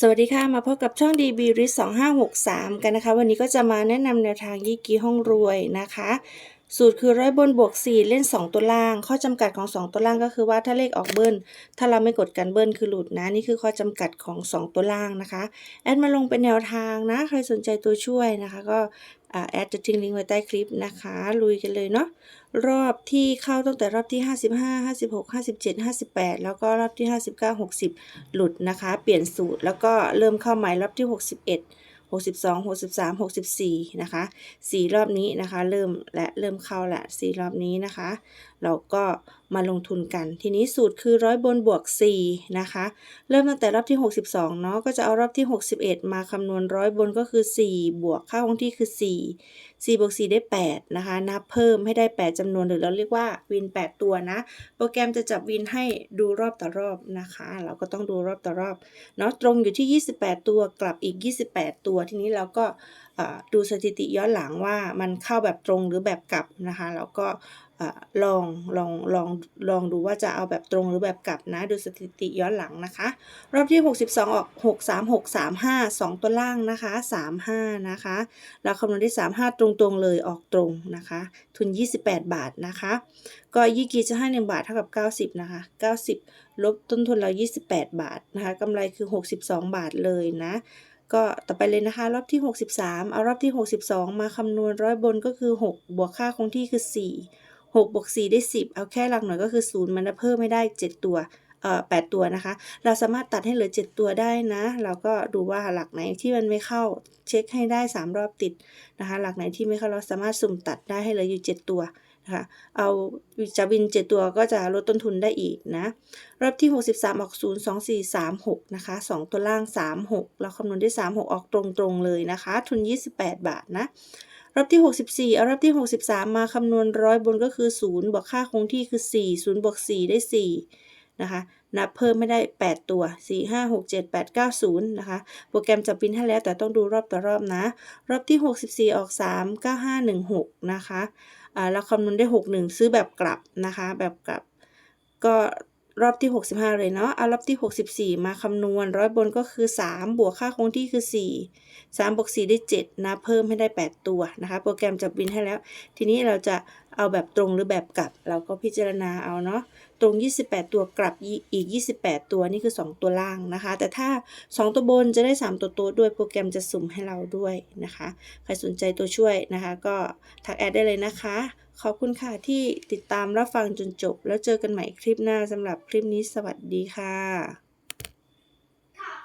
สวัสดีค่ะ มาพบกับช่อง DB r i s 2563 กันนะคะ วันนี้ก็จะมาแนะนำแนวทางยี่กีห้องรวยนะคะ สูตรคือร้อยบนบวก 4 เล่น 2 ตัวล่าง ข้อจำกัดของ 2 ตัวล่างก็คือว่าถ้าเลขออกเบิ้ล ถ้าเราไม่กดกันเบิ้ลคือหลุดนะ นี่คือข้อจำกัดของ 2 ตัวล่างนะคะ แอดมาลงเป็นแนวทางนะ ใครสนใจตัวช่วยนะคะ ก็แอดจะทิ้งลิงก์ไว้ใต้คลิปนะคะ ลุยกันเลยเนาะ รอบที่เข้าตั้งแต่รอบที่ 55 56 57 58 แล้วก็รอบที่ 59 60 หลุดนะคะ เปลี่ยนสูตรแล้วก็เริ่มเข้าใหม่รอบที่ 61 62 63 64นะคะสี่รอบนี้นะคะ เริ่มและเริ่มเข้าละสี่รอบนี้นะคะ เราก็มาลงทุนกัน ทีนี้สูตรคือร้อยบนบวก4นะคะ เริ่มตั้งแต่รอบที่ 62เนาะก็จะเอารอบที่ 61 มาคำนวณร้อยบนก็คือ 4 บวกค่าคงที่คือ 4 4บวก4ได้ 8 นะคะ นับเพิ่มให้ได้ 8จำนวนหรือเราเรียกว่าวิน 8 ตัวนะ โปรแกรมจะจับวินให้ดูรอบต่อรอบนะคะ เราก็ต้องดูรอบต่อรอบเนาะตรงอยู่ที่ 28 ตัวกลับอีก 28 ตัวทีนี้เราก็ดูสถิติย้อนหลังว่ามันเข้าแบบตรงหรือแบบกลับนะคะแล้วก็ลองลองลองลองดูว่าจะเอาแบบตรงหรือแบบกลับนะ ดูสถิติย้อนหลังนะคะ รอบที่ 62 ออก 6 3 6 3 5 2 ตัวล่างนะคะ 35 นะคะเราคำนวณได้ 35 ตรงๆเลยออกตรงนะคะ ทุน 28 บาทนะคะ ก็ยี่กีจะให้ 1 บาทเท่ากับ 90 นะคะ 90 ลบต้นทุนเรา 28 บาทนะคะกำไรคือ 62 บาทเลยนะ ก็ต่อไปเลยนะคะ รอบที่ 63 เอารอบที่ 62 มาคำนวณร้อยบนก็คือ 6 บวกค่าคงที่คือ 4 6บวก4ได้ 10 เอาแค่หลักหน่อยก็คือ 0 มันจะเพิ่มไม่ได้ 7 ตัวเอ่อ8ตัวนะคะ เราสามารถตัดให้เหลือ 7 ตัวได้นะ เราก็ดูว่าหลักไหนที่มันไม่เข้าเช็คให้ได้ 3 รอบติดนะคะ หลักไหนที่ไม่เข้าเราสามารถสุ่มตัดได้ให้เหลืออยู่ 7 ตัว นะคะเอาจะบิน 7 ตัวก็จะลดต้นทุนได้อีกนะ รอบที่ 63 ออก 0 2 4 3 6 นะคะ 2 ตัวล่าง 3 6 เราคำนวณได้ 3 6 ออกตรงๆเลยนะคะ ทุน 28 บาทนะ รอบที่ 64 เอารอบที่ 63 มาคำนวณร้อยบนก็คือ 0 บวกค่าคงที่คือ 4 0 บวก 4 ได้ 4 นะคะ นับเพิ่มไม่ได้ 8 ตัว 4 5 6 7 8 9 0 นะคะ โปรแกรมจะบบินให้แล้วแต่ต้องดูรอบต่อรอบนะ รอบที่ 64 ออก 3 9 5 1 6 นะคะ อ่าเราคำนวณได้ 6 1 ซื้อแบบกลับนะคะ แบบกลับก็ รอบที่ 65 เลยเนาะเอารอบที่ 64 มาคำนวณร้อยบนก็คือ 3 บวกค่าคงที่คือ 4 3บวก4ได้ 7 นะ เพิ่มให้ได้ 8 ตัวนะคะ โปรแกรมจับบินให้แล้ว ทีนี้เราจะเอาแบบตรงหรือแบบกลับ เราก็พิจารณาเอาเนาะ ตรง 28 ตัวกลับอีก 28 ตัวนี่คือ 2 ตัวล่างนะคะ แต่ถ้า 2 ตัวบนจะได้ 3 ตัวโต๊ดด้วย โปรแกรมจะสุ่มให้เราด้วยนะคะ ใครสนใจตัวช่วยนะคะ ก็ทักแอดได้เลยนะคะ ขอบคุณค่ะที่ติดตามรับฟังจนจบ แล้วเจอกันใหม่คลิปหน้าสำหรับคลิปนี้สวัสดีค่ะ